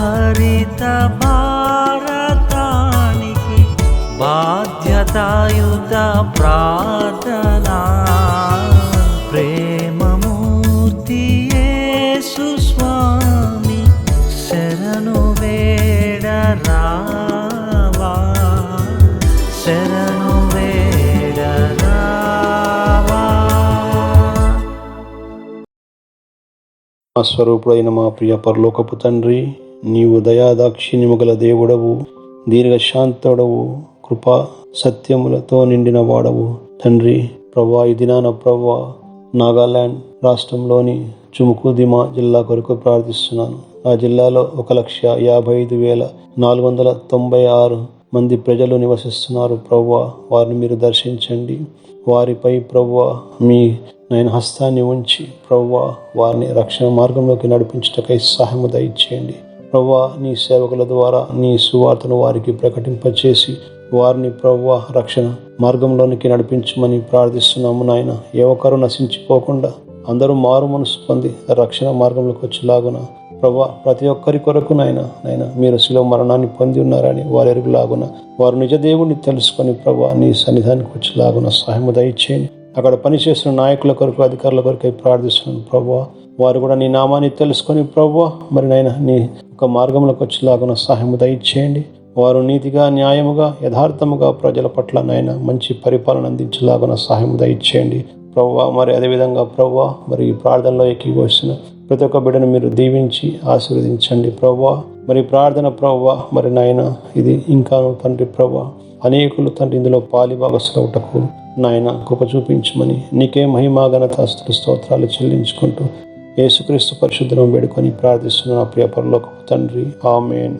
హరిత భారతానికి బాధ్యతాయుత ప్రార్థనా. ప్రేమమూర్తి స్వామి శరణు వేడరా మా స్వరూపుడైన మా ప్రియ పరలోకపు తండ్రి నీవు దయాదాక్షిణ్యము గల దేవుడవు దీర్ఘశాంతుడవు కృపా సత్యములతో నిండిన వాడవు. తండ్రి ప్రభా ఈ దినాన ప్రభా నాగాల్యాండ్ రాష్ట్రంలోని చుముకుదిమా జిల్లా కొరకు ప్రార్థిస్తున్నాను. ఆ జిల్లాలో ఒక లక్ష యాభై ఐదు వేల నాలుగు వందల తొంభై ఆరు మంది ప్రజలు నివసిస్తున్నారు ప్రవ్వా. వారిని మీరు దర్శించండి. వారిపై ప్రవ్వా మీ నేను హస్తాన్ని ఉంచి ప్రవ్వా వారిని రక్షణ మార్గంలోకి నడిపించటకై సహాయము దయచేయండి. ప్రవ్వా నీ సేవకుల ద్వారా నీ సువార్తను వారికి ప్రకటింపచేసి వారిని ప్రవ్వా రక్షణ మార్గంలోనికి నడిపించమని ప్రార్థిస్తున్నాము నాయన. ఏ ఒక్కరు నశించిపోకుండా అందరూ మారు మనసు పొంది రక్షణ మార్గంలోకి వచ్చేలాగున ప్రభా ప్రతి ఒక్కరి కొరకు నాయన నాయన మీరు శిలో మరణాన్ని పొంది ఉన్నారని వారు ఎరుగులాగున వారు నిజ దేవుణ్ణి తెలుసుకొని ప్రభా నీ సన్నిధానికి వచ్చేలాగున సహాయము దయచేయండి. అక్కడ పనిచేస్తున్న నాయకుల కొరకు అధికారుల కొరకై ప్రార్థిస్తున్నాను ప్రభా వారు కూడా నీ నామాన్ని తెలుసుకొని ప్రభా మరి నాయన నీ ఒక మార్గంలోకి వచ్చేలాగున సహాయము దయచేయండి. వారు నీతిగా న్యాయముగా యథార్థముగా ప్రజల పట్ల నాయన మంచి పరిపాలన అందించేలాగున సహాయం దయచేయండి. ప్రవ్వా మరి అదేవిధంగా ప్రవ్వా మరి ఈ ప్రార్థనలో ఎక్కివస్తున్న ప్రతి ఒక్క బిడ్డను మీరు దీవించి ఆశీర్వదించండి. ప్రవ్వా మరి ప్రార్థన ప్రవ్వా మరి నాయన ఇది ఇంకా తండ్రి ప్రవ్వా అనేకులు తండ్రి ఇందులో పాలి భాగస్లవుటకు నాయన కృప చూపించమని నీకే మహిమా ఘనత స్తోత్రాలు చెల్లించుకుంటూ యేసుక్రీస్తు పరిశుద్ధం వేడుకొని ప్రార్థిస్తున్న నా ప్రియ పరలోకపు తండ్రి. ఆమెన్.